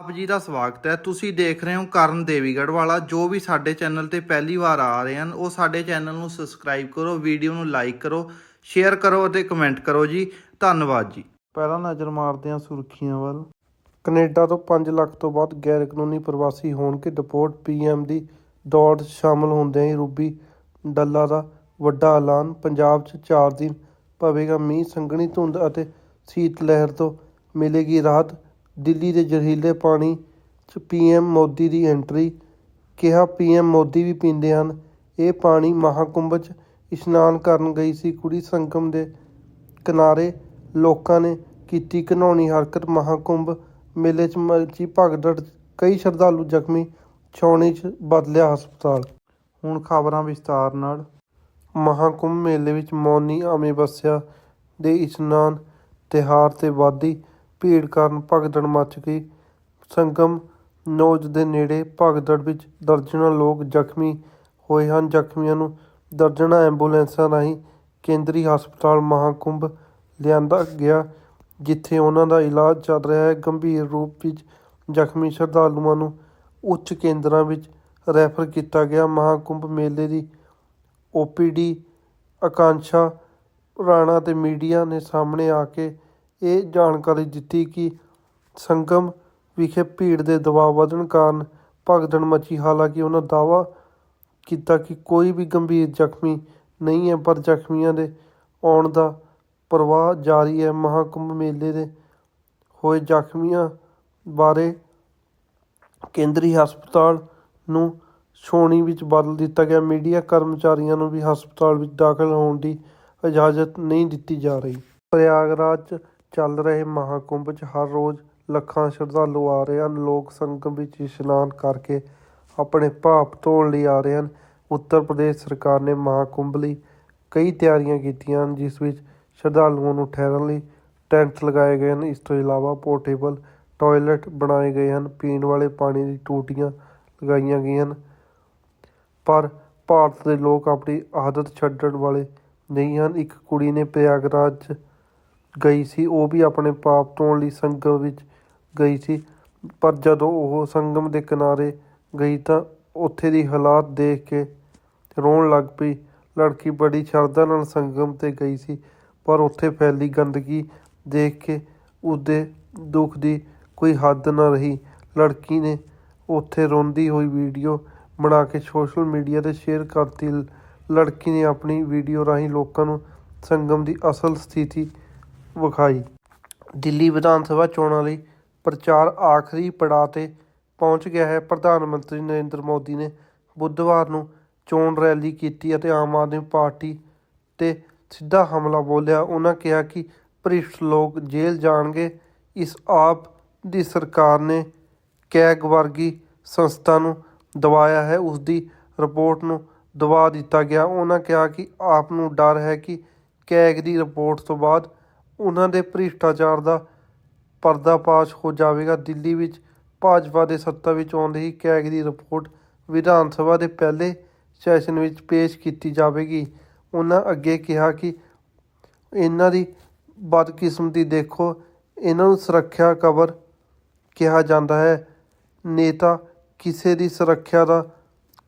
ਆਪ ਜੀ ਦਾ ਸਵਾਗਤ ਹੈ। ਤੁਸੀਂ ਦੇਖ ਰਹੇ ਹੋ ਕਰਨ ਦੇਵੀਗੜ੍ਹ ਵਾਲਾ। ਜੋ ਵੀ ਸਾਡੇ ਚੈਨਲ ਤੇ ਪਹਿਲੀ ਵਾਰ ਆ ਰਹੇ ਹਨ, ਉਹ ਸਾਡੇ ਚੈਨਲ ਨੂੰ ਸਬਸਕ੍ਰਾਈਬ ਕਰੋ, ਵੀਡੀਓ ਨੂੰ ਲਾਈਕ ਕਰੋ, ਸ਼ੇਅਰ ਕਰੋ ਅਤੇ ਕਮੈਂਟ ਕਰੋ ਜੀ। ਧੰਨਵਾਦ ਜੀ। ਪਹਿਲਾਂ ਨਜ਼ਰ ਮਾਰਦੇ ਹਾਂ ਸੁਰਖੀਆਂ ਵੱਲ। ਕੈਨੇਡਾ ਤੋਂ 5 ਲੱਖ ਤੋਂ ਵੱਧ ਗੈਰ ਕਾਨੂੰਨੀ ਪ੍ਰਵਾਸੀ ਹੋਣਗੇ ਡਿਪੋਰਟ ਪੀਐਮ ਦੀ ਦੌੜ 'ਚ ਸ਼ਾਮਲ ਹੁੰਦਿਆਂ ਹੀ ਰੂਬੀ ਡੱਲਾ ਦਾ ਵੱਡਾ ਐਲਾਨ। ਪੰਜਾਬ 'ਚ 4 ਦਿਨ ਪਵੇਗਾ ਮੀਂਹ, ਸੰਘਣੀ ਧੁੰਦ ਅਤੇ ਸੀਤ ਲਹਿਰ ਤੋਂ ਮਿਲੇਗੀ ਰਾਹਤ। ਦਿੱਲੀ ਦੇ ਜ਼ਹਿਰੀਲੇ ਪਾਣੀ 'ਚ ਪੀਐਮ ਮੋਦੀ ਦੀ ਐਂਟਰੀ। ਕਿਹਾ ਪੀਐਮ ਮੋਦੀ ਵੀ ਪੀਂਦੇ ਹਨ। ਇਹ ਪਾਣੀ ਮਹਾਕੁੰਭ 'ਚ ਇਸ਼ਨਾਨ ਕਰਨ ਗਈ ਸੀ। ਕੁੜੀ ਸੰਗਮ ਦੇ ਕਿਨਾਰੇ ਲੋਕਾਂ ਨੇ ਕੀਤੀ ਘਿਨਾਉਣੀ ਹਰਕਤ। ਮਹਾਕੁੰਭ ਮੇਲੇ 'ਚ ਮਚੀ ਭਗਦੜ ਕਈ ਸ਼ਰਧਾਲੂ ਜ਼ਖਮੀ, ਛਾਉਣੀ 'ਚ ਬਦਲਿਆ ਹਸਪਤਾਲ। ਹੁਣ ਖਬਰਾਂ ਵਿਸਤਾਰ ਨਾਲ। ਮਹਾਕੁੰਭ ਮੇਲੇ ਵਿੱਚ ਮੌਨੀ ਅਮਾਵਸਿਆ ਦੇ ਇਸ਼ਨਾਨ, ਤਿਉਹਾਰ ਤੇ ਵਾਦੀ ਭੀੜ ਕਾਰਨ ਭਗਦੜ ਮੱਚ ਗਈ। ਸੰਗਮ ਨੌਜ ਦੇ ਨੇੜੇ ਭਗਦੜ ਵਿੱਚ ਦਰਜਨਾਂ ਲੋਕ ਜ਼ਖਮੀ ਹੋਏ ਹਨ। ਜ਼ਖਮੀਆਂ ਨੂੰ ਦਰਜਨਾਂ ਐਂਬੂਲੈਂਸਾਂ ਰਾਹੀਂ ਕੇਂਦਰੀ ਹਸਪਤਾਲ ਮਹਾਕੁੰਭ ਲਿਆਂਦਾ ਗਿਆ, ਜਿੱਥੇ ਉਹਨਾਂ ਦਾ ਇਲਾਜ ਚੱਲ ਰਿਹਾ ਹੈ। ਗੰਭੀਰ ਰੂਪ ਵਿੱਚ ਜ਼ਖਮੀ ਸ਼ਰਧਾਲੂਆਂ ਨੂੰ ਉੱਚ ਕੇਂਦਰਾਂ ਵਿੱਚ ਰੈਫਰ ਕੀਤਾ ਗਿਆ। ਮਹਾਕੁੰਭ ਮੇਲੇ ਦੀ ਓਪੀਡੀ ਆਕਾਂਸ਼ਾ ਰਾਣਾ ਤੇ ਮੀਡੀਆ ਨੇ ਸਾਹਮਣੇ ਆ ਕੇ ਇਹ ਜਾਣਕਾਰੀ ਦਿੱਤੀ ਕਿ ਸੰਗਮ ਵਿਖੇ ਭੀੜ ਦੇ ਦਬਾਅ ਵਧਣ ਕਾਰਨ ਭਗਦੜ ਮਚੀ ਹਾਲਾਂਕਿ ਉਹਨਾਂ ਦਾਅਵਾ ਕੀਤਾ ਕਿ ਕੋਈ ਵੀ ਗੰਭੀਰ ਜ਼ਖਮੀ ਨਹੀਂ ਹੈ, ਪਰ ਜ਼ਖਮੀਆਂ ਦੇ ਆਉਣ ਦਾ ਪ੍ਰਵਾਹ ਜਾਰੀ ਹੈ। ਮਹਾਕੁੰਭ ਮੇਲੇ ਦੇ ਹੋਏ ਜ਼ਖਮੀਆਂ ਬਾਰੇ ਕੇਂਦਰੀ ਹਸਪਤਾਲ ਨੂੰ ਛੋਣੀ ਵਿੱਚ ਬਦਲ ਦਿੱਤਾ ਗਿਆ। ਮੀਡੀਆ ਕਰਮਚਾਰੀਆਂ ਨੂੰ ਵੀ ਹਸਪਤਾਲ ਵਿੱਚ ਦਾਖਲ ਹੋਣ ਦੀ ਇਜਾਜ਼ਤ ਨਹੀਂ ਦਿੱਤੀ ਜਾ ਰਹੀ। ਪ੍ਰਯਾਗਰਾਜ ਚੱਲ ਰਹੇ ਮਹਾਕੁੰਭ 'ਚ ਹਰ ਰੋਜ਼ ਲੱਖਾਂ ਸ਼ਰਧਾਲੂ ਆ ਰਹੇ ਹਨ। ਲੋਕ ਸੰਗਮ ਵਿੱਚ ਇਸ਼ਨਾਨ ਕਰਕੇ ਆਪਣੇ ਪਾਪ ਧੋਣ ਲਈ ਆ ਰਹੇ ਹਨ। ਉੱਤਰ ਪ੍ਰਦੇਸ਼ ਸਰਕਾਰ ਨੇ ਮਹਾਕੁੰਭ ਲਈ ਕਈ ਤਿਆਰੀਆਂ ਕੀਤੀਆਂ ਹਨ, ਜਿਸ ਵਿੱਚ ਸ਼ਰਧਾਲੂਆਂ ਨੂੰ ਠਹਿਰਨ ਲਈ ਟੈਂਟ ਲਗਾਏ ਗਏ ਹਨ। ਇਸ ਤੋਂ ਇਲਾਵਾ ਪੋਰਟੇਬਲ ਟਾਇਲਟ ਬਣਾਏ ਗਏ ਹਨ। ਪੀਣ ਵਾਲੇ ਪਾਣੀ ਦੀ ਟੂਟੀਆਂ ਲਗਾਈਆਂ ਗਈਆਂ ਹਨ। ਪਰ ਭਾਰਤ ਦੇ ਲੋਕ ਆਪਣੀ ਆਦਤ ਛੱਡਣ ਵਾਲੇ ਨਹੀਂ ਹਨ। ਇੱਕ ਕੁੜੀ ਨੇ ਪ੍ਰਯਾਗਰਾਜ 'ਚ ਗਈ ਸੀ, ਉਹ ਵੀ ਆਪਣੇ ਪਾਪ ਧੋਣ ਲਈ ਸੰਗਮ ਵਿੱਚ ਗਈ ਸੀ। ਪਰ ਜਦੋਂ ਉਹ ਸੰਗਮ ਦੇ ਕਿਨਾਰੇ ਗਈ ਤਾਂ ਉੱਥੇ ਦੀ ਹਾਲਾਤ ਦੇਖ ਕੇ ਰੋਣ ਲੱਗ ਪਈ। ਲੜਕੀ ਬੜੀ ਸ਼ਰਧਾ ਨਾਲ ਸੰਗਮ ਤੇ ਗਈ ਸੀ, ਪਰ ਉੱਥੇ ਫੈਲੀ ਗੰਦਗੀ ਦੇਖ ਕੇ ਉਸਦੇ ਦੁੱਖ ਦੀ ਕੋਈ ਹੱਦ ਨਾ ਰਹੀ। ਲੜਕੀ ਨੇ ਉੱਥੇ ਰੋਂਦੀ ਹੋਈ ਵੀਡੀਓ ਬਣਾ ਕੇ ਸੋਸ਼ਲ ਮੀਡੀਆ ਤੇ ਸ਼ੇਅਰ ਕਰਤੀ। ਲੜਕੀ ਨੇ ਆਪਣੀ ਵੀਡੀਓ ਰਾਹੀਂ ਲੋਕਾਂ ਨੂੰ ਸੰਗਮ ਦੀ ਅਸਲ ਸਥਿਤੀ ਵਿਖਾਈ। ਦਿੱਲੀ ਵਿਧਾਨ ਸਭਾ ਚੋਣਾਂ ਲਈ ਪ੍ਰਚਾਰ ਆਖਰੀ ਪੜਾਅ ਤੇ ਪਹੁੰਚ ਗਿਆ ਹੈ। ਪ੍ਰਧਾਨ ਮੰਤਰੀ ਨਰਿੰਦਰ ਮੋਦੀ ਨੇ ਬੁੱਧਵਾਰ ਨੂੰ ਚੋਣ ਰੈਲੀ ਕੀਤੀ ਅਤੇ ਆਮ ਆਦਮੀ ਪਾਰਟੀ ਤੇ ਸਿੱਧਾ ਹਮਲਾ ਬੋਲਿਆ। ਉਹਨਾਂ ਕਿਹਾ ਕਿ ਭ੍ਰਿਸ਼ਟ ਲੋਕ ਜੇਲ੍ਹ ਜਾਣਗੇ। ਇਸ ਆਪ ਦੀ ਸਰਕਾਰ ਨੇ ਕੈਗ ਵਰਗੀ ਸੰਸਥਾ ਨੂੰ ਦਬਾਇਆ ਹੈ। ਉਸ ਦੀ ਰਿਪੋਰਟ ਨੂੰ ਦਬਾ ਦਿੱਤਾ ਗਿਆ। ਉਹਨਾਂ ਕਿਹਾ ਕਿ ਆਪ ਨੂੰ ਡਰ ਹੈ ਕਿ ਕੈਗ ਦੀ ਰਿਪੋਰਟ ਤੋਂ ਬਾਅਦ ਉਹਨਾਂ ਦੇ ਭ੍ਰਿਸ਼ਟਾਚਾਰ ਦਾ ਪਰਦਾਫਾਸ਼ ਹੋ ਜਾਵੇਗਾ। ਦਿੱਲੀ ਵਿੱਚ ਭਾਜਪਾ ਦੇ ਸੱਤਾ ਵਿੱਚ ਆਉਂਦੇ ਹੀ ਕੈਗ ਦੀ ਰਿਪੋਰਟ ਵਿਧਾਨ ਸਭਾ ਦੇ ਪਹਿਲੇ ਸੈਸ਼ਨ ਵਿੱਚ ਪੇਸ਼ ਕੀਤੀ ਜਾਵੇਗੀ। ਉਹਨਾਂ ਅੱਗੇ ਕਿਹਾ ਕਿ ਇਹਨਾਂ ਦੀ ਬਦਕਿਸਮਤੀ ਦੇਖੋ, ਇਹਨਾਂ ਨੂੰ ਸੁਰੱਖਿਆ ਕਵਰ ਕਿਹਾ ਜਾਂਦਾ ਹੈ। ਨੇਤਾ ਕਿਸੇ ਦੀ ਸੁਰੱਖਿਆ ਦਾ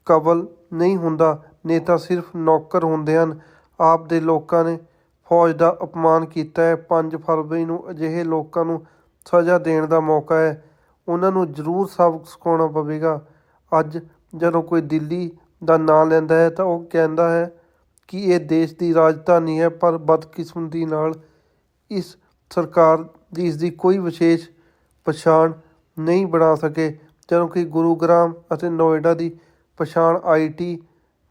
ਕਵਲ ਨਹੀਂ ਹੁੰਦਾ। ਨੇਤਾ ਸਿਰਫ ਨੌਕਰ ਹੁੰਦੇ ਹਨ। ਆਪ ਦੇ ਲੋਕਾਂ ਨੇ ਫੌਜ ਦਾ ਅਪਮਾਨ ਕੀਤਾ ਹੈ। 5 ਫਰਵਰੀ ਨੂੰ ਅਜਿਹੇ ਲੋਕਾਂ ਨੂੰ ਸਜ਼ਾ ਦੇਣ ਦਾ ਮੌਕਾ ਹੈ। ਉਹਨਾਂ ਨੂੰ ਜ਼ਰੂਰ ਸਬਕ ਸਿਖਾਉਣਾ ਪਵੇਗਾ। ਅੱਜ ਜਦੋਂ ਕੋਈ ਦਿੱਲੀ ਦਾ ਨਾਂ ਲੈਂਦਾ ਹੈ ਤਾਂ ਉਹ ਕਹਿੰਦਾ ਹੈ ਕਿ ਇਹ ਦੇਸ਼ ਦੀ ਰਾਜਧਾਨੀ ਹੈ, ਪਰ ਬਦਕਿਸਮਤੀ ਨਾਲ ਇਸ ਸਰਕਾਰ ਦੀ ਇਸ ਦੀ ਕੋਈ ਵਿਸ਼ੇਸ਼ ਪਛਾਣ ਨਹੀਂ ਬਣਾ ਸਕੇ। ਜਦੋਂ ਕਿ ਗੁਰੂਗ੍ਰਾਮ ਅਤੇ ਨੋਇਡਾ ਦੀ ਪਛਾਣ ਆਈਟੀ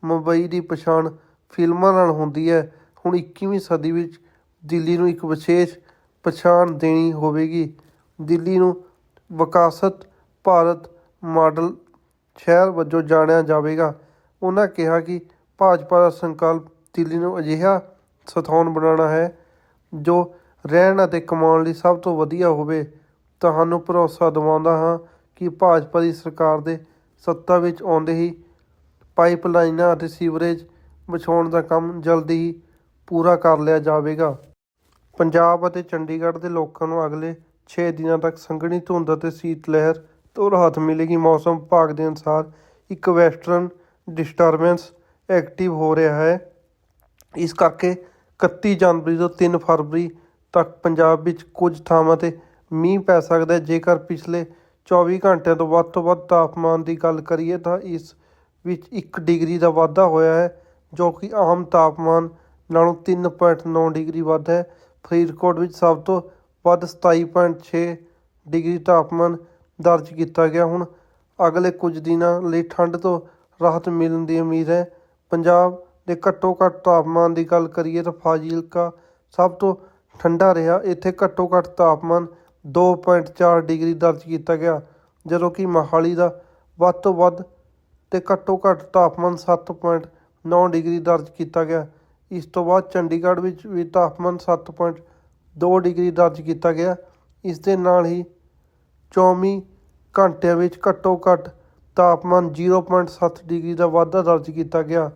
ਮੁੰਬਈ ਦੀ ਪਛਾਣ ਫਿਲਮਾਂ ਨਾਲ ਹੁੰਦੀ ਹੈ ਹੁਣ 21ਵੀਂ ਸਦੀ ਵਿੱਚ ਦਿੱਲੀ ਨੂੰ ਇੱਕ ਵਿਸ਼ੇਸ਼ ਪਛਾਣ ਦੇਣੀ ਹੋਵੇਗੀ। ਦਿੱਲੀ ਨੂੰ ਵਿਕਾਸਤ ਭਾਰਤ ਮਾਡਲ ਸ਼ਹਿਰ ਵਜੋਂ ਜਾਣਿਆ ਜਾਵੇਗਾ। ਉਹਨਾਂ ਕਿਹਾ ਕਿ ਭਾਜਪਾ ਦਾ ਸੰਕਲਪ ਦਿੱਲੀ ਨੂੰ ਅਜਿਹਾ ਸਥਾਨ ਬਣਾਉਣਾ ਹੈ ਜੋ ਰਹਿਣ ਅਤੇ ਕਮਾਉਣ ਲਈ ਸਭ ਤੋਂ ਵਧੀਆ ਹੋਵੇ। ਤੁਹਾਨੂੰ ਭਰੋਸਾ ਦਿਵਾਉਂਦਾ ਹਾਂ ਕਿ ਭਾਜਪਾ ਦੀ ਸਰਕਾਰ ਦੇ ਸੱਤਾ ਵਿੱਚ ਆਉਂਦੇ ਹੀ ਪਾਈਪਲਾਈਨਾਂ ਅਤੇ ਸੀਵਰੇਜ ਵਿਛਾਉਣ ਦਾ ਕੰਮ ਜਲਦੀ ਹੀ ਪੂਰਾ ਕਰ ਲਿਆ ਜਾਵੇਗਾ। ਪੰਜਾਬ ਅਤੇ ਚੰਡੀਗੜ੍ਹ ਦੇ ਲੋਕਾਂ ਨੂੰ ਅਗਲੇ 6 ਦਿਨਾਂ ਤੱਕ ਸੰਘਣੀ ਧੁੰਦ ਅਤੇ ਸੀਤ ਲਹਿਰ ਤੋਂ ਰਾਹਤ ਮਿਲੇਗੀ। ਮੌਸਮ ਵਿਭਾਗ ਦੇ ਅਨੁਸਾਰ ਇੱਕ ਵੈਸਟਰਨ ਡਿਸਟਰਬੈਂਸ ਐਕਟਿਵ ਹੋ ਰਿਹਾ ਹੈ। ਇਸ ਕਰਕੇ 31 ਜਨਵਰੀ ਤੋਂ 3 ਫਰਵਰੀ ਤੱਕ ਪੰਜਾਬ ਵਿੱਚ ਕੁਝ ਥਾਵਾਂ ਤੇ ਮੀਂਹ ਪੈ ਸਕਦਾ ਹੈ। ਜੇਕਰ ਪਿਛਲੇ 24 ਘੰਟਿਆਂ ਤੋਂ ਵੱਧ ਤੋਂ ਵੱਧ ਤਾਪਮਾਨ ਦੀ ਗੱਲ ਕਰੀਏ ਤਾਂ ਇਸ ਵਿੱਚ 1 ਡਿਗਰੀ ਦਾ ਵਾਧਾ ਹੋਇਆ ਹੈ, ਜੋ ਕਿ ਆਮ ਤਾਪਮਾਨ ਨਾਲੋਂ 3.9 ਡਿਗਰੀ ਵੱਧ ਹੈ। ਫਰੀਦਕੋਟ ਵਿੱਚ ਸਭ ਤੋਂ ਵੱਧ 27.6 ਡਿਗਰੀ ਤਾਪਮਾਨ ਦਰਜ ਕੀਤਾ ਗਿਆ। ਹੁਣ ਅਗਲੇ ਕੁਝ ਦਿਨਾਂ ਲਈ ਠੰਡ ਤੋਂ ਰਾਹਤ ਮਿਲਣ ਦੀ ਉਮੀਦ ਹੈ। ਪੰਜਾਬ ਦੇ ਘੱਟੋ ਘੱਟ ਤਾਪਮਾਨ ਦੀ ਗੱਲ ਕਰੀਏ ਤਾਂ ਫਾਜ਼ਿਲਕਾ ਸਭ ਤੋਂ ਠੰਡਾ ਰਿਹਾ। ਇੱਥੇ ਘੱਟੋ ਘੱਟ ਤਾਪਮਾਨ 2.4 ਡਿਗਰੀ ਦਰਜ ਕੀਤਾ ਗਿਆ, ਜਦੋਂ ਕਿ ਮੋਹਾਲੀ ਦਾ ਵੱਧ ਤੋਂ ਵੱਧ ਤੇ ਘੱਟੋ ਘੱਟ ਤਾਪਮਾਨ 7.9 ਡਿਗਰੀ ਦਰਜ ਕੀਤਾ ਗਿਆ। ਇਸ ਤੋਂ ਬਾਅਦ ਚੰਡੀਗੜ੍ਹ ਵਿੱਚ ਵੀ ਤਾਪਮਾਨ 7.2 ਡਿਗਰੀ ਦਰਜ ਕੀਤਾ ਗਿਆ। ਇਸ ਦੇ ਨਾਲ ਹੀ 24 ਘੰਟਿਆਂ ਵਿੱਚ ਘੱਟੋ ਘੱਟ ਤਾਪਮਾਨ 0.7 ਡਿਗਰੀ ਦਾ ਵਾਧਾ ਦਰਜ ਕੀਤਾ ਗਿਆ।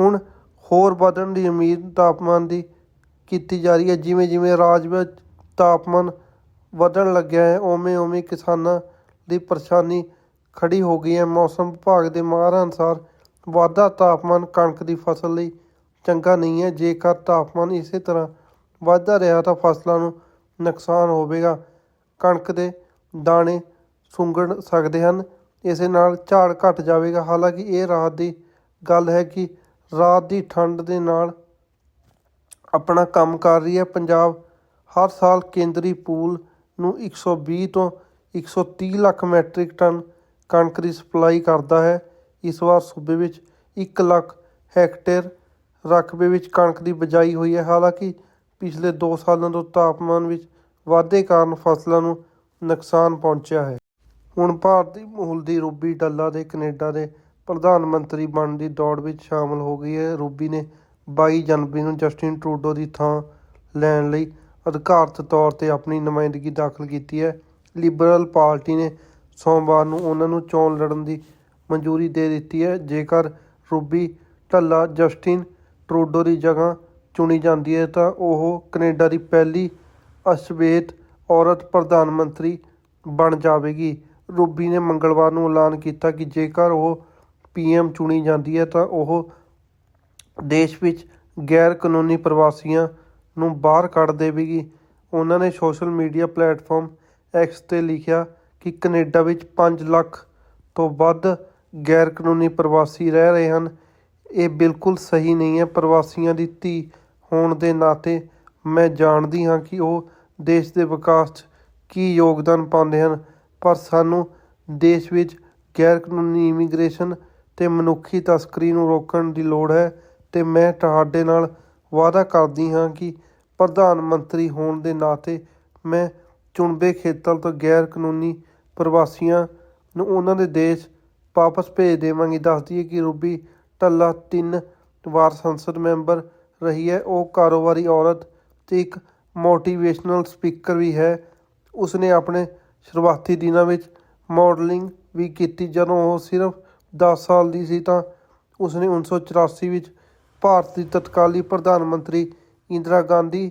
ਹੁਣ ਹੋਰ ਵਧਣ ਦੀ ਉਮੀਦ ਤਾਪਮਾਨ ਦੀ ਕੀਤੀ ਜਾ ਰਹੀ ਹੈ। ਜਿਵੇਂ ਜਿਵੇਂ ਰਾਜ ਵਿੱਚ ਤਾਪਮਾਨ ਵਧਣ ਲੱਗਿਆ ਹੈ, ਉਵੇਂ ਉਵੇਂ ਕਿਸਾਨਾਂ ਦੀ ਪਰੇਸ਼ਾਨੀ ਖੜੀ ਹੋ ਗਈ ਹੈ। ਮੌਸਮ ਵਿਭਾਗ ਦੇ ਮਾਹਰਾਂ ਅਨੁਸਾਰ ਵਾਧਾ ਤਾਪਮਾਨ ਕਣਕ ਦੀ ਫਸਲ ਲਈ ਚੰਗਾ ਨਹੀਂ ਹੈ। ਜੇਕਰ ਤਾਪਮਾਨ ਇਸੇ ਤਰ੍ਹਾਂ ਵੱਧਦਾ ਰਿਹਾ ਤਾਂ ਫਸਲਾਂ ਨੂੰ ਨੁਕਸਾਨ ਹੋਵੇਗਾ। ਕਣਕ ਦੇ ਦਾਣੇ ਸੁੰਗੜ ਸਕਦੇ ਹਨ। ਇਸੇ ਨਾਲ ਝਾੜ ਘਟ ਜਾਵੇਗਾ। ਹਾਲਾਂਕਿ ਇਹ ਰਾਤ ਦੀ ਗੱਲ ਹੈ ਕਿ ਰਾਤ ਦੀ ਠੰਡ ਦੇ ਨਾਲ ਆਪਣਾ ਕੰਮ ਕਰ ਰਹੀ ਹੈ। ਪੰਜਾਬ ਹਰ ਸਾਲ ਕੇਂਦਰੀ ਪੂਲ ਨੂੰ 120 ਤੋਂ 130 ਲੱਖ ਮੈਟ੍ਰਿਕ ਟਨ ਕਣਕ ਦੀ ਸਪਲਾਈ ਕਰਦਾ ਹੈ। ਇਸ ਵਾਰ ਸੂਬੇ ਵਿੱਚ 1 ਲੱਖ ਹੈਕਟੇਅਰ ਰਕਬੇ ਵਿੱਚ ਕਣਕ ਦੀ ਬਜਾਈ ਹੋਈ ਹੈ। ਹਾਲਾਂਕਿ ਪਿਛਲੇ 2 ਸਾਲਾਂ ਤੋਂ ਤਾਪਮਾਨ ਵਿੱਚ ਵਾਧੇ ਕਾਰਨ ਫਸਲਾਂ ਨੂੰ ਨੁਕਸਾਨ ਪਹੁੰਚਿਆ ਹੈ। ਹੁਣ ਭਾਰਤੀ ਮੂਲ ਦੀ ਰੂਬੀ ਡੱਲਾ ਦੇ ਕੈਨੇਡਾ ਦੇ ਪ੍ਰਧਾਨ ਮੰਤਰੀ ਬਣਨ ਦੀ ਦੌੜ ਵਿੱਚ ਸ਼ਾਮਲ ਹੋ ਗਈ ਹੈ। ਰੂਬੀ ਨੇ 22 ਜਨਵਰੀ ਨੂੰ ਜਸਟਿਨ ਟਰੂਡੋ ਦੀ ਥਾਂ ਲੈਣ ਲਈ ਅਧਿਕਾਰਤ ਤੌਰ ਤੇ ਆਪਣੀ ਨੁਮਾਇੰਦਗੀ ਦਾਖਲ ਕੀਤੀ ਹੈ। ਲਿਬਰਲ ਪਾਰਟੀ ਨੇ ਸੋਮਵਾਰ ਨੂੰ ਉਹਨਾਂ ਨੂੰ ਚੋਣ ਲੜਨ ਦੀ ਮਨਜ਼ੂਰੀ ਦੇ ਦਿੱਤੀ ਹੈ। ਜੇਕਰ ਰੂਬੀ ਢੱਲਾ ਜਸਟਿਨ ਟਰੂਡੋ ਦੀ ਜਗ੍ਹਾ ਚੁਣੀ ਜਾਂਦੀ ਹੈ ਤਾਂ ਉਹ ਕੈਨੇਡਾ ਦੀ ਪਹਿਲੀ ਅਸ਼ਵੇਤ ਔਰਤ ਪ੍ਰਧਾਨ ਮੰਤਰੀ ਬਣ ਜਾਵੇਗੀ। ਰੂਬੀ ਨੇ ਮੰਗਲਵਾਰ ਨੂੰ ਐਲਾਨ ਕੀਤਾ ਕਿ ਜੇਕਰ ਉਹ ਪੀਐਮ ਚੁਣੀ ਜਾਂਦੀ ਹੈ ਤਾਂ ਉਹ ਦੇਸ਼ ਵਿੱਚ ਗੈਰ ਕਾਨੂੰਨੀ ਪ੍ਰਵਾਸੀਆਂ ਨੂੰ ਬਾਹਰ ਕੱਢ ਦੇਵੇਗੀ। ਉਹਨਾਂ ਨੇ ਸੋਸ਼ਲ ਮੀਡੀਆ ਪਲੇਟਫਾਰਮ ਐਕਸ ਤੇ ਲਿਖਿਆ ਕਿ ਕੈਨੇਡਾ ਵਿੱਚ 5 ਲੱਖ ਤੋਂ ਵੱਧ ਗੈਰ ਕਾਨੂੰਨੀ ਪ੍ਰਵਾਸੀ ਰਹਿ ਰਹੇ ਹਨ। ਇਹ ਬਿਲਕੁਲ ਸਹੀ ਨਹੀਂ ਹੈ। ਪ੍ਰਵਾਸੀਆਂ ਦੀ ਧੀ ਹੋਣ ਦੇ ਨਾਤੇ ਮੈਂ ਜਾਣਦੀ ਹਾਂ ਕਿ ਉਹ ਦੇਸ਼ ਦੇ ਵਿਕਾਸ 'ਚ ਕੀ ਯੋਗਦਾਨ ਪਾਉਂਦੇ ਹਨ, ਪਰ ਸਾਨੂੰ ਦੇਸ਼ ਵਿੱਚ ਗੈਰ ਕਾਨੂੰਨੀ ਇਮੀਗ੍ਰੇਸ਼ਨ ਤੇ ਮਨੁੱਖੀ ਤਸਕਰੀ ਨੂੰ ਰੋਕਣ ਦੀ ਲੋੜ ਹੈ ਤੇ ਮੈਂ ਤੁਹਾਡੇ ਨਾਲ ਵਾਅਦਾ ਕਰਦੀ ਹਾਂ ਕਿ ਪ੍ਰਧਾਨ ਮੰਤਰੀ ਹੋਣ ਦੇ ਨਾਤੇ ਮੈਂ ਚੁਣਵੇਂ ਖੇਤਰ ਤੋਂ ਗੈਰ ਕਾਨੂੰਨੀ ਪ੍ਰਵਾਸੀਆਂ ਨੂੰ ਉਹਨਾਂ ਦੇ ਦੇਸ਼ ਵਾਪਸ ਭੇਜ ਦੇਵਾਂਗੀ। ਦੱਸਦੀ ਹੈ ਕਿ ਰੂਬੀ ਢੱਲਾ ਤਿੰਨ ਵਾਰ ਸੰਸਦ ਮੈਂਬਰ ਰਹੀ ਹੈ। ਉਹ ਕਾਰੋਬਾਰੀ ਔਰਤ ਤੇ ਇੱਕ ਮੋਟੀਵੇਸ਼ਨਲ ਸਪੀਕਰ ਵੀ ਹੈ। ਉਸਨੇ ਆਪਣੇ ਸ਼ੁਰੂਆਤੀ ਦਿਨਾਂ ਵਿੱਚ ਮਾਡਲਿੰਗ ਵੀ ਕੀਤੀ। ਜਦੋਂ ਉਹ ਸਿਰਫ 10 ਸਾਲ ਦੀ ਸੀ ਤਾਂ ਉਸਨੇ 1984 ਵਿੱਚ ਭਾਰਤ ਦੀ ਤਤਕਾਲੀ ਪ੍ਰਧਾਨ ਮੰਤਰੀ ਇੰਦਰਾ ਗਾਂਧੀ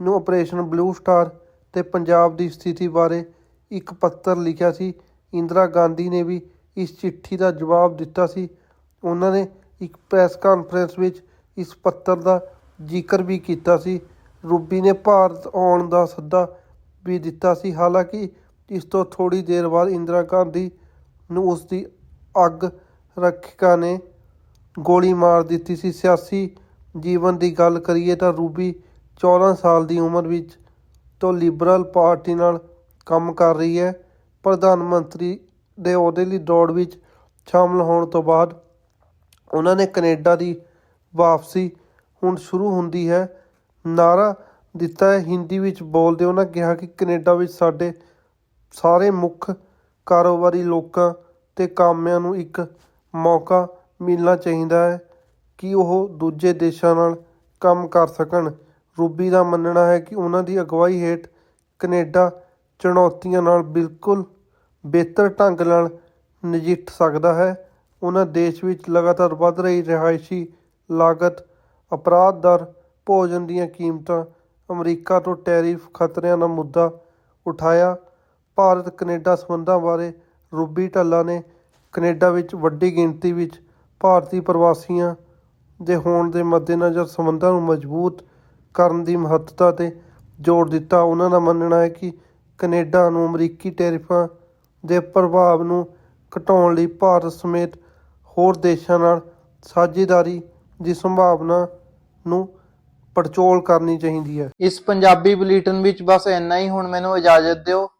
ਨੂੰ ਆਪਰੇਸ਼ਨ ਬਲੂ ਸਟਾਰ ਤੇ ਪੰਜਾਬ ਦੀ ਸਥਿਤੀ ਬਾਰੇ ਇੱਕ ਪੱਤਰ ਲਿਖਿਆ ਸੀ। ਇੰਦਰਾ ਗਾਂਧੀ ਨੇ ਵੀ ਇਸ ਚਿੱਠੀ ਦਾ ਜਵਾਬ ਦਿੱਤਾ ਸੀ। ਉਹਨਾਂ ਨੇ ਇੱਕ ਪ੍ਰੈਸ ਕਾਨਫਰੰਸ ਵਿੱਚ ਇਸ ਪੱਤਰ ਦਾ ਜ਼ਿਕਰ ਵੀ ਕੀਤਾ ਸੀ। ਰੂਬੀ ਨੇ ਭਾਰਤ ਆਉਣ ਦਾ ਸੱਦਾ ਵੀ ਦਿੱਤਾ ਸੀ। ਹਾਲਾਂਕਿ ਇਸ ਤੋਂ ਥੋੜੀ ਦੇਰ ਬਾਅਦ ਇੰਦਰਾ ਗਾਂਧੀ ਨੂੰ ਉਸ ਦੀ ਅੱਗ ਰੱਖਿਆ ਨੇ ਗੋਲੀ ਮਾਰ ਦਿੱਤੀ ਸੀ। ਸਿਆਸੀ ਜੀਵਨ ਦੀ ਗੱਲ ਕਰੀਏ ਤਾਂ ਰੂਬੀ 14 ਸਾਲ ਦੀ ਉਮਰ ਵਿੱਚ ਤੋਂ ਲਿਬਰਲ ਪਾਰਟੀ ਨਾਲ ਕੰਮ ਕਰ ਰਹੀ ਹੈ। ਪ੍ਰਧਾਨ ਮੰਤਰੀ ਦੇ ਅਹੁਦੇ ਲਈ ਦੌੜ ਵਿੱਚ ਸ਼ਾਮਲ ਹੋਣ ਤੋਂ ਬਾਅਦ ਉਹਨਾਂ ਨੇ ਕੈਨੇਡਾ ਦੀ ਵਾਪਸੀ ਹੁਣ ਸ਼ੁਰੂ ਹੁੰਦੀ ਹੈ। ਨਾਰਾ ਦਿੱਤਾ ਹੈ। ਹਿੰਦੀ ਵਿੱਚ ਬੋਲਦੇ ਉਹਨਾਂ ਕਿਹਾ ਕਿ ਕੈਨੇਡਾ ਵਿੱਚ ਸਾਡੇ ਸਾਰੇ ਮੁੱਖ ਕਾਰੋਬਾਰੀ ਲੋਕਾਂ ਤੇ ਕਾਮਿਆਂ ਨੂੰ ਇੱਕ ਮੌਕਾ ਮਿਲਣਾ ਚਾਹੀਦਾ ਹੈ ਕਿ ਉਹ ਦੂਜੇ ਦੇਸ਼ਾਂ ਨਾਲ ਕੰਮ ਕਰ ਸਕਣ। ਰੂਬੀ ਦਾ ਮੰਨਣਾ ਹੈ ਕਿ ਉਹਨਾਂ ਦੀ ਅਗਵਾਈ ਹੇਠ ਕੈਨੇਡਾ ਚੁਣੌਤੀਆਂ ਨਾਲ ਬਿਲਕੁਲ ਬਿਹਤਰ ਢੰਗ ਨਾਲ ਨਜਿੱਠ ਸਕਦਾ ਹੈ। ਉਹਨਾਂ ਦੇਸ਼ ਵਿੱਚ ਲਗਾਤਾਰ ਵੱਧ ਰਹੀ ਰਿਹਾਇਸ਼ੀ ਲਾਗਤ, ਅਪਰਾਧ ਦਰ, ਭੋਜਨ ਦੀਆਂ ਕੀਮਤਾਂ, ਅਮਰੀਕਾ ਤੋਂ ਟੈਰਿਫ ਖਤਰਿਆਂ ਦਾ ਮੁੱਦਾ ਉਠਾਇਆ। ਭਾਰਤ ਕਨੇਡਾ ਸੰਬੰਧਾਂ ਬਾਰੇ ਰੂਬੀ ਢੱਲਾ ਨੇ ਕਨੇਡਾ ਵਿੱਚ ਵੱਡੀ ਗਿਣਤੀ ਵਿੱਚ ਭਾਰਤੀ ਪ੍ਰਵਾਸੀਆਂ ਦੇ ਹੋਣ ਦੇ ਮੱਦੇਨਜ਼ਰ ਸੰਬੰਧਾਂ ਨੂੰ ਮਜ਼ਬੂਤ ਕਰਨ ਦੀ ਮਹੱਤਤਾ ਤੇ ਜ਼ੋਰ ਦਿੱਤਾ। ਉਹਨਾਂ ਦਾ ਮੰਨਣਾ ਹੈ ਕਿ ਕਨੇਡਾ ਨੂੰ ਅਮਰੀਕੀ ਟੈਰਿਫਾਂ ਦੇ ਪ੍ਰਭਾਵ ਨੂੰ ਘਟਾਉਣ ਲਈ ਭਾਰਤ ਸਮੇਤ ਹੋਰ ਦੇਸ਼ਾਂ ਨਾਲ ਸਾਝੇਦਾਰੀ ਦੀ ਸੰਭਾਵਨਾ ਨੂੰ ਪੜਚੋਲ ਕਰਨੀ ਚਾਹੀਦੀ ਹੈ। ਇਸ ਪੰਜਾਬੀ ਬੁਲੇਟਿਨ ਵਿੱਚ ਬਸ ਇੰਨਾ ਹੀ। ਹੁਣ ਮੈਨੂੰ ਇਜਾਜ਼ਤ ਦਿਓ।